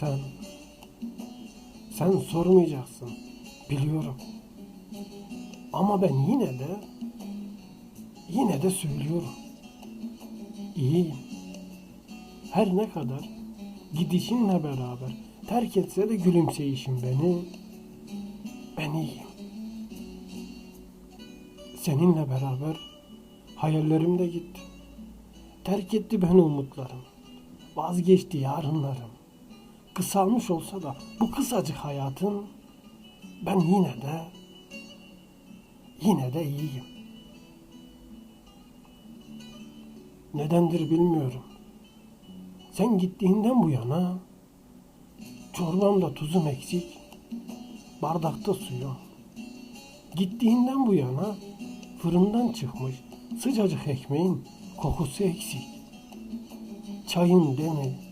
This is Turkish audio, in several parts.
Sen, sen sormayacaksın. Biliyorum. Ama ben yine de, yine de söylüyorum. İyiyim. Her ne kadar gidişinle beraber terk etse de gülümseyişin beni, ben iyiyim. Seninle beraber hayallerim de gitti. Terk etti beni umutlarım. Vazgeçti yarınlarım. Kısalmış olsa da bu kısacık hayatın ben yine de yine de iyiyim. Nedendir bilmiyorum. Sen gittiğinden bu yana çorbamda tuzum eksik, bardakta suyum. Gittiğinden bu yana fırından çıkmış sıcacık ekmeğin kokusu eksik. Çayın demi,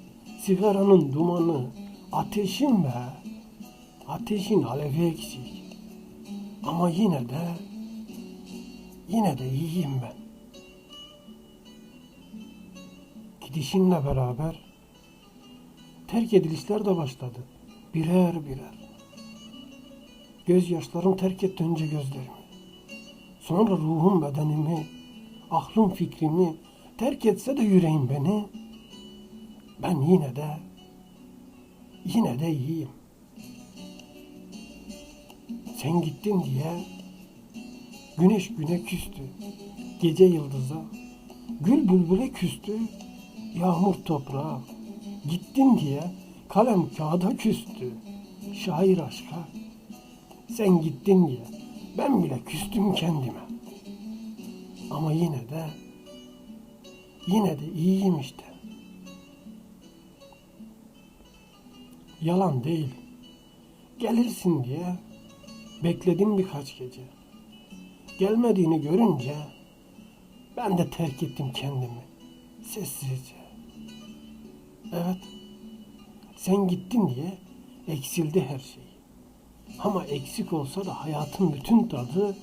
sigaranın dumanı, ateşin be, ateşin alevi eksik. Ama yine de, yine de iyiyim ben. Gidişinle beraber terk edilişler de başladı. Birer birer. Gözyaşlarım terk etti önce gözlerimi. Sonra ruhum bedenimi, aklım fikrimi terk etse de yüreğim beni, ben yine de, yine de iyiyim. Sen gittin diye güneş güne küstü, gece yıldıza, gül bülbüle küstü, yağmur toprağa. Gittin diye kalem kağıda küstü, şair aşka. Sen gittin diye ben bile küstüm kendime. Ama yine de yine de iyiyim işte. Yalan değil. Gelirsin diye bekledim birkaç gece. Gelmediğini görünce ben de terk ettim kendimi sessizce. Evet. Sen gittin diye eksildi her şey. Ama eksik olsa da hayatın bütün tadı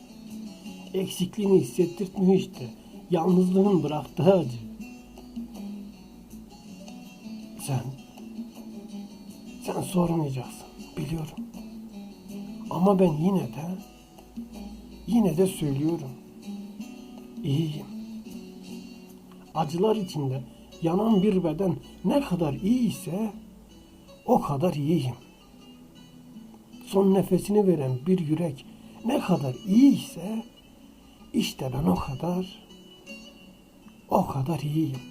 eksikliğini hissettirtmiyor işte. Yalnızlığın bıraktığı acı. Sen, sen sormayacaksın biliyorum. Ama ben yine de, yine de söylüyorum. İyiyim. Acılar içinde yanan bir beden ne kadar iyi ise o kadar iyiyim. Son nefesini veren bir yürek ne kadar iyi ise işte ben o kadar o kadar iyiyim.